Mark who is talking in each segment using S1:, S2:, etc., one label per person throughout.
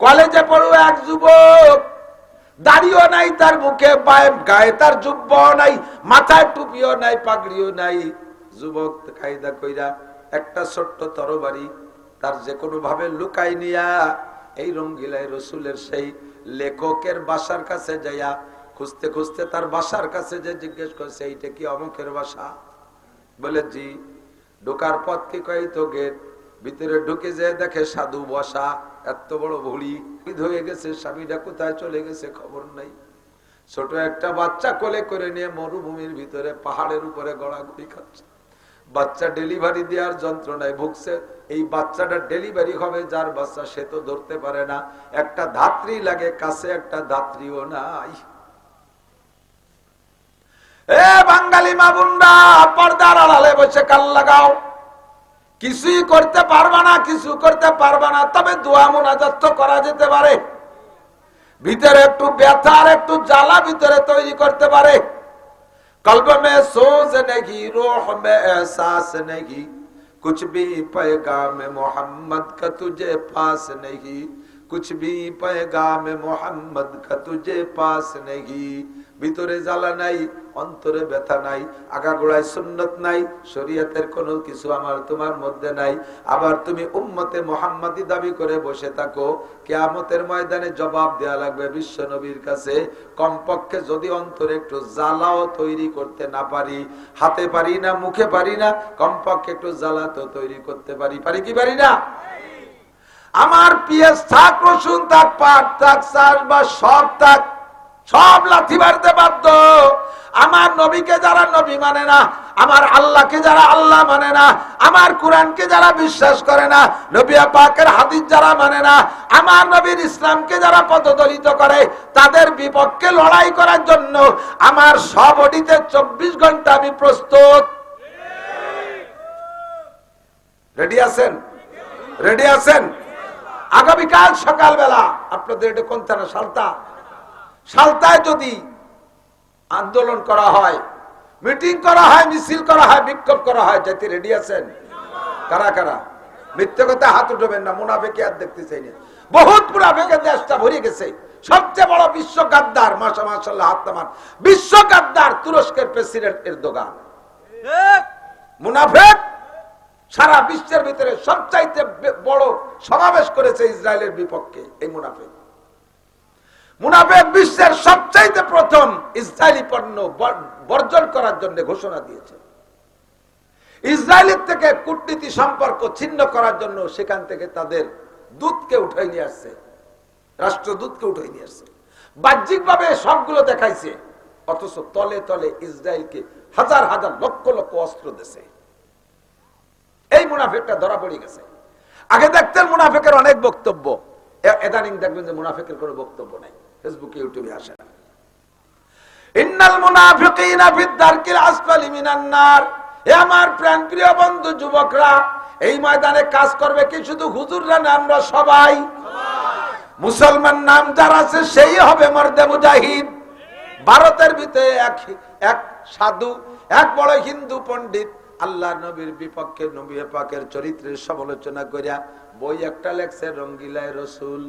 S1: কলেজে পড়ুয়া এক যুবক। দাড়িও নাই তার মুখে পায়ে গায়ে তার জুব্ব নাই, মাথায় টুপিও নাই, পাগড়িও নাই। যুবক কায়দা কইরা একটা ছোট্ট তরবারি তার যে কোনো ভাবে লুকাই নিয়া এই রঙ্গিলাই রসুলের সেই লেখকের বাসার কাছে যাইয়া খুঁজতে খুঁজতে তার বাসার কাছে যে জিজ্ঞেস করছে এইটা কি অমুকের বাসা? বলে, জি। ঢোকার পথ কি কই তো গেট ভিতরে ঢুকে যে দেখে সাধু বসা। এত বড় ঈদ হয়ে গেছে স্বামীরা কোথায় চলে গেছে খবর নাই। ছোট একটা বাচ্চা কোলে করে নিয়ে মরুভূমির ভিতরে পাহাড়ের উপরে গড়াগড়ি খাচ্ছে। বাচ্চা ডেলিভারি দেওয়ার যন্ত্রণায় ভুগছে। এই বাচ্চাটা ডেলিভারি হবে, যার বাচ্চা সে তো ধরতে পারে না। একটা ধাত্রী লাগে, কাছে একটা ধাত্রীও নাই। এ বাঙালি মা বুন্ডা পর্দার আড়ালে বসে কাল লাগাও। কিছুই করতে পারবা না কিছু করতে পারবা না তবে দোয়া মোনাজাত তো করা যেতে পারে ভিতরে একটু ব্যথা আর একটু জ্বালা ভিতরে তৈরি করতে পারে कल्ब में सोज नहीं रोह में एहसास नहीं कुछ भी पैगाम मोहम्मद का तुझे पास नहीं कुछ भी पैगाम मोहम्मद का तुझे पास नहीं ভিতরে জ্বালা নাই, অন্তরে ব্যথা নাই, আগাগোড়ায় সুন্নত নাই, শরীয়তের কোনো কিছু আমার তোমার মধ্যে নাই। আবার তুমি উম্মতে মোহাম্মদি দাবি করে বসে থাকো, কেয়ামতের ময়দানে জবাব দেয়া লাগবে বিশ্ব নবীর কাছে। কমপক্ষে যদি অন্তরে একটু জ্বালাও তৈরি করতে না পারি, হাতে পারি না, মুখে পারি না, কমপক্ষে একটু জ্বালা তো তৈরি করতে পারি। পারি কি পারি না? আমার পিএস থাক রসুন থাক পাট থাক চাষ বা সব থাক সব লাথি মারতে বাধ্য। আমার নবীকে যারা নবী মানে না, আমার আল্লাহকে যারা আল্লাহ মানে না, আমার কোরআনকে যারা বিশ্বাস করে না নবিয়া পাকের হাদিস যারা মানে না, আমার নবীর ইসলামকে যারা পদদলিত করে, তাদের বিপক্ষে লড়াই করার জন্য আমার সব অডিতে চব্বিশ ঘণ্টা আমি প্রস্তুত। রেডি আছেন? রেডি আছেন? আগামীকাল সকালবেলা, আপনাদের এটা কোন থানা সালতা? সালতায় যদি আন্দোলন করা হয় মিটিং করা হয় মিছিল করা হয় বিক্ষোভ করা হয় যাতে রেডি আছেন? কারা কারা? মিথ্যে কথা হাত উঠবেন না মুনাফেকে আর দেখতে চাই না। বহুত মুনাফেকে দেশটা ভরে গেছে। সবচেয়ে বড় বিশ্ব গাদ্দার মাসা মাসাল্লাহ হাত বিশ্ব গাদ্দার তুরস্কের প্রেসিডেন্ট এর দোকান মুনাফেক সারা বিশ্বের ভিতরে সবচাইতে বড় সমাবেশ করেছে ইসরায়েলের বিপক্ষে এই মুনাফেক। মুনাফেক বিশ্বের সবচাইতে প্রথম ইসরায়েলি পণ্য বর্জন করার জন্য ঘোষণা দিয়েছে। ইসরায়েলের থেকে কূটনীতি সম্পর্ক ছিন্ন করার জন্য সেখান থেকে তাদের দূতকে উঠাই নিয়ে আসছে। রাষ্ট্রদূতকে উঠাই নিয়ে আসছে। বাহ্যিক ভাবে সবগুলো দেখাইছে, অথচ তলে তলে ইসরায়েলকে হাজার হাজার লক্ষ লক্ষ অস্ত্র দেশে এই মুনাফেকটা ধরা পড়ে গেছে। আগে দেখতেন মুনাফেকের অনেক বক্তব্য। এদানিং দেখবেন যে মুনাফেকের কোনো বক্তব্য নাই। ফেসবুকে, ইউটিউবে আসে না। ইন্নাল মুনাফিকিনা আসফালি মিনান নার। আমার বন্ধু, যুবকরা, এই ময়দানে কাজ করবে কি শুধু হুজুররা না, আমরা সবাই। মুসলমান নাম যার আছে, সেই হবে মর্দে মুজাহিদ। ভারতের ভিতরে এক এক সাধু, এক বড় হিন্দু পণ্ডিত। আল্লাহ নবীর বিপক্ষে, নবী পাকের চরিত্রের সমালোচনা করিয়া বই একটা লেখছে, রঙ্গিলায় রসুল।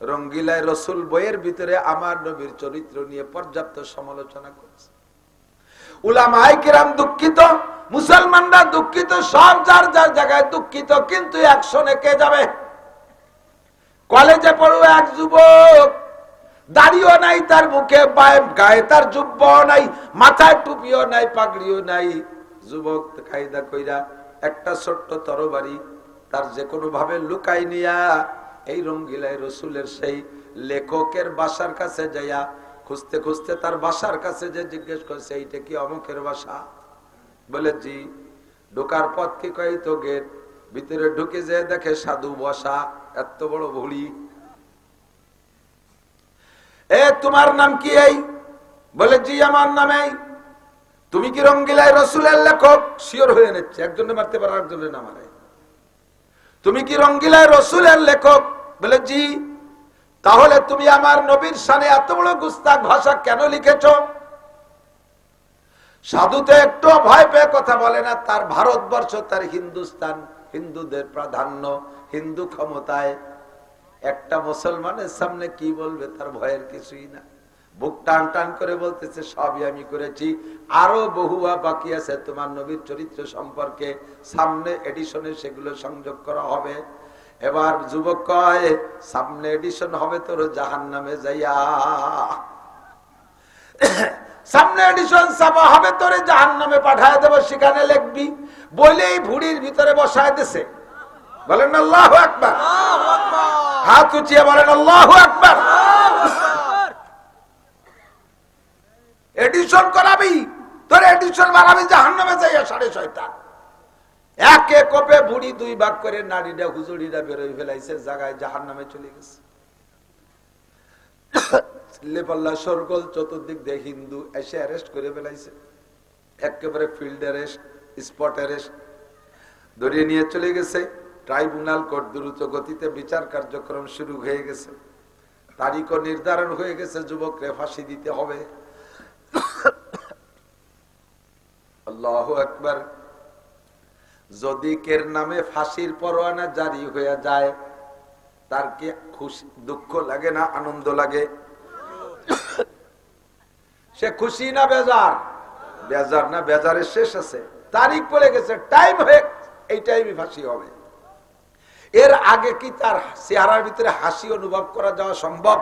S1: রঙ্গিলায় রসুল বইয়ের ভিতরে আমার নবীর চরিত্র নিয়ে পর্যাপ্ত সমালোচনা করছে। উলামাই দুঃখিত, মুসলমানরা দুঃখিত, সব যার যার জায়গায় দুঃখিত, কিন্তু একশনে কে যাবে? কলেজে পড়ুয়া এক যুবক, দাড়িও নাই তার মুখে গায়ে তার জুব্ব নাই, মাথায় টুপিও নাই, পাগড়িও নাই। যুবক কায়দা কইরা একটা ছোট্ট তরবারি তার যে কোনো ভাবে লুকাই নিয়া এই রঙ্গিলাই রসুলের সেই লেখকের বাসার কাছে যাইয়া খুঁজতে খুঁজতে তার বাসার কাছে যে জিজ্ঞেস করছে এইটা কি অমুকের বাসা? বলে, জি। ঢোকার পথ কি কই তো গেট? ভিতরে ঢুকে যে দেখে সাধু বসা, এত বড় ভুড়ি। এ, তোমার নাম কি এই? বলে, জি, আমার নাম এই। তুমি কি রঙ্গিলাই রসুলের লেখক? শিওর হয়ে নিচ্ছে একজনে মারতে পারে একজনের না মারে তুমি কি রঙ্গিলায় রসুলের লেখক? জি, তাহলে তুমি আমার নবীর সানে এত বড় গুস্তাক ভাষা কেন লিখেছ? সাধুতে একটু ভয় পেয়ে কথা বলে না, তার ভারতবর্ষ, তার হিন্দুস্তান, হিন্দুদের প্রাধান্য, হিন্দু ক্ষমতায়। একটা মুসলমানের সামনে কি বলবে তার ভয়ের কিছুই না। বুক টান টান করে বলতেছে, সবই আমি করেছি। আরও বহুয়া বাকি আছে তোমার নবীর চরিত্র সম্পর্কে। সামনে এডিশনে সেগুলো সংযোগ করা হবে। এবার যুবক কয়, সামনে এডিশন হবে তোর জাহান নামে যাইয়া। সামনে এডিশন ছাপা হবে তোরে জাহান নামে পাঠায় দেবো, সেখানে লিখবি বলেই ভুড়ির ভিতরে বসায় দিছে। বলেন আল্লাহ একবার হাত উঁচিয়ে বলেন আল্লাহ একবার এডিশন করাবি, তোর এডিশন বানাবি জাহান নামে যাইয়া সাড়ে ছয়টা একে কোপে বুড়ি দুই ভাগ করে নারীরা, হুজুরিরা বেরোয় ফেলাইছে, জায়গায় জাহান নামে চলে গেছে। লেপাল্লা চতুর্দিক দিয়ে হিন্দু এসে অ্যারেস্ট করে ফেলাইছে। একেবারে ফিল্ড অ্যারেস্ট স্পট অ্যারেস্ট ধরিয়ে নিয়ে চলে গেছে। ট্রাইব্যুনাল কোর্ট দ্রুত গতিতে বিচার কার্যক্রম শুরু হয়ে গেছে। তারিখও নির্ধারণ হয়ে গেছে, যুবকরে ফাঁসি দিতে হবে। আল্লাহ একবার যদি কের নামে ফাঁসির পরোয়ানা জারি হয়ে যায়, তার কি খুশি, দুঃখ লাগে না, আনন্দ লাগে? সে খুশি না বেজার? বেজার না, বেজারের শেষ আছে। তারিখ পড়ে গেছে, টাইম হয়ে, এই টাইমে ফাঁসি হবে। এর আগে কি তার চেহারার ভিতরে হাসি অনুভব করা যাওয়া সম্ভব?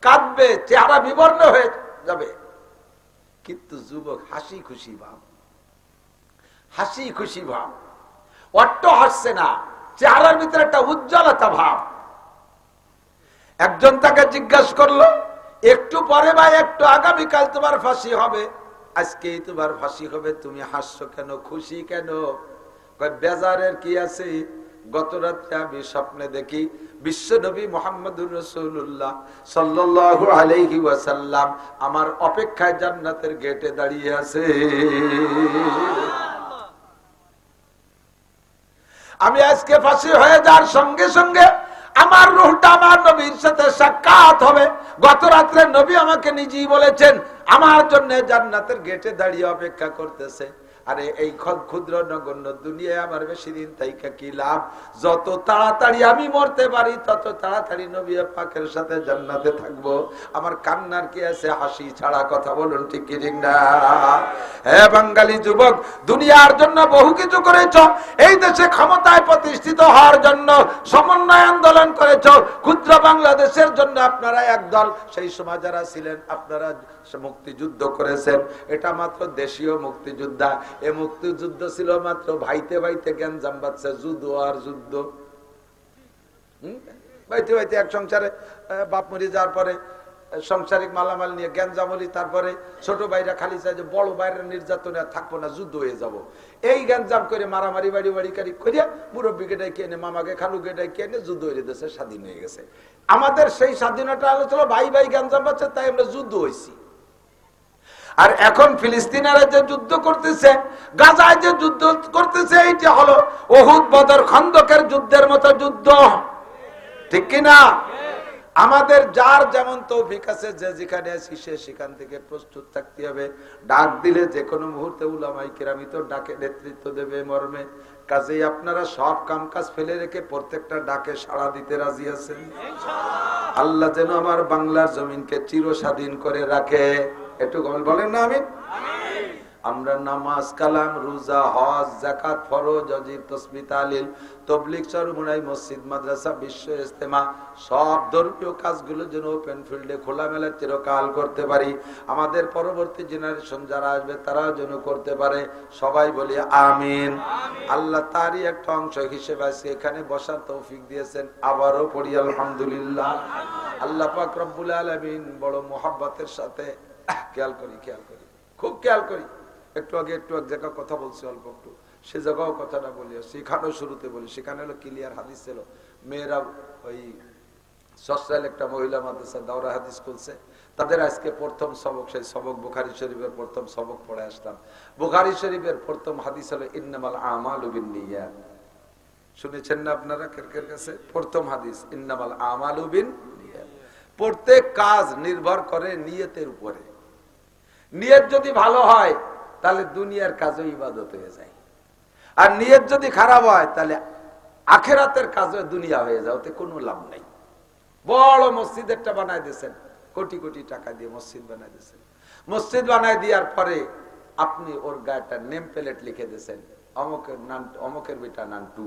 S1: কাঁদবে, চেহারা বিবর্ণ হয়ে যাবে। কিন্তু যুবক হাসি খুশি ভাব। হাসি খুশি ভাব। অট্ট হাসছে না, চেহারার ভিতরে একটা উজ্জ্বলতা ভাব। একজন তাকে জিজ্ঞাসা করল, একটু পরে বা একটু আগামীকাল তোমার ফাঁসি হবে? আজকেই তোমার ফাঁসি হবে, তুমি হাসছো কেন, খুশি কেন? বেজারের কি আছে? গত রাত্রে আমি স্বপ্নে দেখি বিশ্ব নবী মোহাম্মদুর রসুল্লাহ সাল্লাহ আলহি ওয়াসাল্লাম আমার অপেক্ষায় জান্নাতের গেটে দাঁড়িয়ে আছে। আমি আজকে ফাঁসি হয়ে যাওয়ার সঙ্গে সঙ্গে আমার রুহটা আমার নবীর সাথে সাক্ষাৎ হবে। গত রাত্রে নবী আমাকে নিজেই বলেছেন, আমার জন্য জান্নাতের গেটে দাঁড়িয়ে অপেক্ষা করতেছে। আরে এই ক্ষুদ্র নগণ্য দুনিয়ায় আমার বেশি দিন তাইকা কি লাভ? যত তাড়াতাড়ি আমি মরতে পারি, তত তাড়াতাড়ি নবী পাকের সাথে জান্নাতে থাকব। আমার কান্নার কি আছে? হাসি ছাড়া কথা বলুন ঠিক কি ঠিক না? হ্যাঁ বাঙালি যুবক, দুনিয়ার জন্য বহু কিছু করেছ, এই দেশে ক্ষমতায় প্রতিষ্ঠিত হওয়ার জন্য সমন্বয় আন্দোলন করেছ, ক্ষুদ্র বাংলাদেশের জন্য আপনারা একদল, সেই সময় যারা ছিলেন আপনারা মুক্তিযুদ্ধ করেছেন। এটা মাত্র দেশীয় মুক্তিযোদ্ধা। এ মুক্তিযুদ্ধ ছিল মাত্র ভাইতে ভাইতে জ্ঞান জাম্বাচ্ছে যুদ্ধ আর যুদ্ধ। ভাইতে ভাইতে এক সংসারে বাপ মরি যাওয়ার পরে সাংসারিক মালামাল নিয়ে জ্ঞানজামলি তারপরে ছোট ভাইরা খালি চাই যে বড় বাইরের নির্যাতনে আর থাকব না, যুদ্ধ হয়ে যাব। এই জ্ঞানজাম করে মারামারি, বাড়ি বাড়ি কারি করিয়া মুরব্বীকে ডেকে এনে, মামাকে, খালুকে ডেকে এনে যুদ্ধ হয়ে দেশে স্বাধীন হয়ে গেছে। আমাদের সেই স্বাধীনতা আলোচনা, ভাই ভাই জ্ঞানজাম পাচ্ছে তাই আমরা যুদ্ধ হয়েছি আর এখন ফিলিস্তিনারা যে যুদ্ধ করতেছে, গাজায় যে যুদ্ধ করতেছে, এইটা হলো ওহুদ বদর খন্দকের যুদ্ধের মতো যুদ্ধ। ঠিক কিনা আমাদের যার যেমন তৌফিক আছে, যে যেখানে আছি, সে সেখান থেকে প্রস্তুত থাকতে হবে। ডাক দিলে যে কোনো মুহূর্তে উলামাই কেরামি তো ডাকে নেতৃত্ব দেবে মর্মে। কাজেই আপনারা সব কাম কাজ ফেলে রেখে প্রত্যেকটা ডাকে সাড়া দিতে রাজি আছেন? আল্লাহ যেন আমার বাংলার জমিনকে চির স্বাধীন করে রাখে। একটু গল্প বলেন না আমি আমরা নামাজ, কালাম, রোজা, হজ জাকাত ফরজ অজিব তসমি তালিল তবলিক চরমুনাই মসজিদ, মাদ্রাসা, বিশ্ব ইস্তেমা সব ধর্মীয় কাজগুলো যেন ওপেন ফিল্ডে খোলামেলা চিরকাল করতে পারি। আমাদের পরবর্তী জেনারেশন যারা আসবে, তারাও যেন করতে পারে। সবাই বলি আমিন। আল্লাহ তারই একটা অংশ হিসেবে আজকে এখানে বসার তৌফিক দিয়েছেন। আবারও পড়ি, আলহামদুলিল্লাহ। আল্লাহ পাক রব্বুল আলমিন বড় মোহাব্বতের সাথে খেয়াল করি খেয়াল করি। খুব খেয়াল করি। একটু আগে একটু এক জায়গায় কথা বলছি অল্প একটু। সে জায়গাও কথাটা বলি সেখানেও শুরুতে বলি। সেখানে হলো ক্লিয়ার হাদিস ছিল। মেয়েরা ওই সস্তাইল একটা মহিলা মাদ্রাসা, দাওরা হাদিস খুলছে। তাদের আজকে প্রথম সবক, সেই সবক বুখারি শরীফের প্রথম সবক পড়ে আসলাম। বুখারি শরীফের প্রথম হাদিস হলো, ইন্নামাল আমাল নিয়াত শুনেছেন না আপনারা কেরকের কাছে? প্রথম হাদিস, ইন্নামাল আমাল উবিন প্রত্যেক কাজ নির্ভর করে নিয়তের উপরে। নিয়ত যদি ভালো হয়, তাহলে দুনিয়ার কাজও ইবাদত হয়ে যায়। আর নিয়ত যদি খারাপ হয়, তাহলে আখেরাতের কাজে দুনিয়া হয়ে যায়, ওতে কোনো লাভ নাই। বড় মসজিদ একটা বানায় দিয়েছেন, কোটি কোটি টাকা দিয়ে মসজিদ বানায় দিয়েছেন। মসজিদ বানায় দেওয়ার পরে আপনি ওর গায়েটা নেম প্লেট লিখে দিয়েছেন, অমকের নান, অমকের বেটা নান্টু।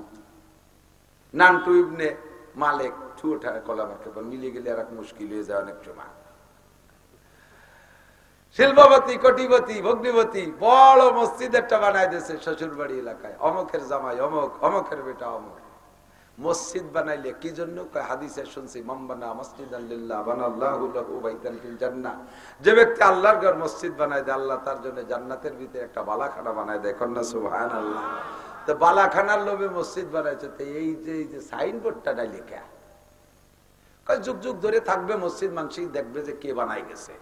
S1: নান্টু ইবনে মালিক, টু ওঠা কলামাকে মিলিয়ে গেলে আর এক মুশকিল হয়ে যায় অনেক সময়। শিল্পপতি, কোটিপতি, ভগ্নিপতি, বড় মসজিদ একটা বানায় দিয়েছে শ্বশুর বাড়ি এলাকায়। অমকের জামাই অমক, অমকের বেটা অমক। মসজিদ বানাইলে কি জন্য? হাদিসে শুনছি মাম্বানা মসজিদ আল্লাহ জান্নাহ। যে ব্যক্তি আল্লাহর ঘর মসজিদ বানায় দেয়, আল্লাহ তার জন্য জান্নাতের ভিতরে একটা বালাখানা বানায় দেয়। কন্যা, সুবহানাল্লাহ। তো বালাখানার লোভে মসজিদ বানাইছে, তো এই যে এই যে সাইনবোর্ডটা ডাই লেখা যুগ যুগ ধরে থাকবে মসজিদ, মানসিক দেখবে যে কে বানাই গেছে।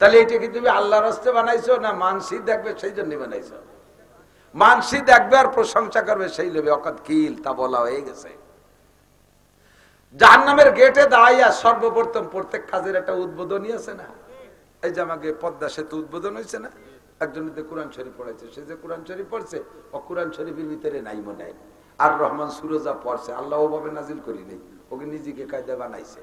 S1: তাহলে এটা কি তুমি আল্লাহর হস্তে বানাইছো না মানসি দেখবে সেই জন্য বানাইছো? মানসি দেখবে আর প্রশংসা করবে সেই লোভে। অকাত কিল, তা বলা হয়ে গেছে। জাহান নামের গেটে দাঁড়াইয়া সর্বপ্রথম প্রত্যেক কাজের একটা উদ্বোধনী আছে না? এই যে আমাকে পদ্মা সেতু উদ্বোধন হয়েছে না? একজন কোরআন শরীফ পড়েছে সে যে কোরআন শরীফ পড়ছে, ও কোরআন শরীফের ভিতরে নাই মনে আর রহমান সুরজা পড়ছে আল্লাহ ওভাবে নাজিল করি নেই ওকে নিজেকে কায়দা বানাইছে।